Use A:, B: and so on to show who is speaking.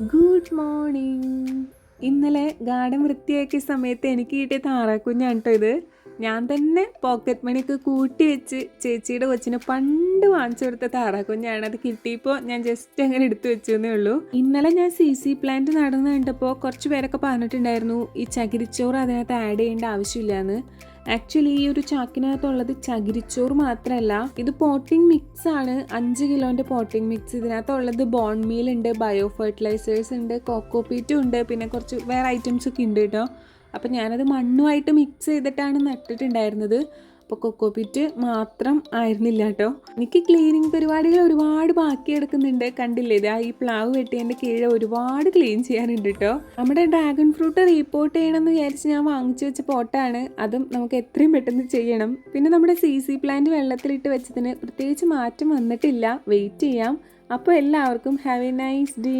A: Good morning ഇന്നലെ garden വൃത്തിയാക്കിയ സമയത്ത് എനിക്ക് കിട്ടിയ താറാക്കുഞ്ഞാണ് കേട്ടോ ഇത്. ഞാൻ തന്നെ പോക്കറ്റ് മണിയൊക്കെ കൂട്ടി വെച്ച് ചേച്ചിയുടെ കൊച്ചിന് പണ്ട് വാങ്ങിച്ചു കൊടുത്ത താറാക്കുഞ്ഞാണ് അത് കിട്ടിയപ്പോൾ ഞാൻ ജസ്റ്റ് അങ്ങനെ എടുത്തു വെച്ചെന്നേ ഉള്ളൂ. ഇന്നലെ ഞാൻ സി സി പ്ലാന്റ് നടന്നു കണ്ടപ്പോൾ കുറച്ച് പേരൊക്കെ പറഞ്ഞിട്ടുണ്ടായിരുന്നു ഈ ചകിരിച്ചോറ് അതിനകത്ത് ആഡ് ചെയ്യേണ്ട ആവശ്യമില്ലാന്ന്. ആക്ച്വലി ഈ ഒരു ചാക്കിനകത്തുള്ളത് ചകിരിച്ചോറ് മാത്രമല്ല ഇത് പോട്ടിംഗ് മിക്സ് ആണ്. അഞ്ച് കിലോന്റെ പോട്ടിംഗ് മിക്സ് ഇതിനകത്തുള്ളത് ബോൺ മീൽ ഉണ്ട് ബയോ ഫെർട്ടിലൈസേഴ്സ് ഉണ്ട് കോക്കോ കോക്കോപീറ്റും ഉണ്ട് പിന്നെ കുറച്ച് വേറെ ഐറ്റംസ് ഒക്കെ ഉണ്ട് കേട്ടോ. അപ്പം ഞാനത് മണ്ണുമായിട്ട് മിക്സ് ചെയ്തിട്ടാണ് നട്ടിട്ടുണ്ടായിരുന്നത്. അപ്പോൾ കൊക്കോപിറ്റ് മാത്രം ആയിരുന്നില്ല കേട്ടോ. എനിക്ക് ക്ലീനിങ് പരിപാടികൾ ഒരുപാട് ബാക്കി കിടക്കുന്നുണ്ട്. കണ്ടില്ലേ? ഇതാ ഈ പ്ലാവ് വെട്ടിയതിന്റെ കീഴെ ഒരുപാട് ക്ലീൻ ചെയ്യാനുണ്ട് കേട്ടോ. നമ്മുടെ ഡ്രാഗൺ ഫ്രൂട്ട് റീപ്പോർട്ട് ചെയ്യണമെന്ന് വിചാരിച്ച് ഞാൻ വാങ്ങിച്ചു വെച്ച പോട്ടാണ്. അതും നമുക്ക് എത്രയും പെട്ടെന്ന് ചെയ്യണം. പിന്നെ നമ്മുടെ സി സി പ്ലാന്റ് വെള്ളത്തിലിട്ട് വെച്ചതിന് പ്രത്യേകിച്ച് മാറ്റം വന്നിട്ടില്ല. വെയിറ്റ് ചെയ്യാം. അപ്പോൾ എല്ലാവർക്കും ഹാവ് എ നൈസ് ഡേ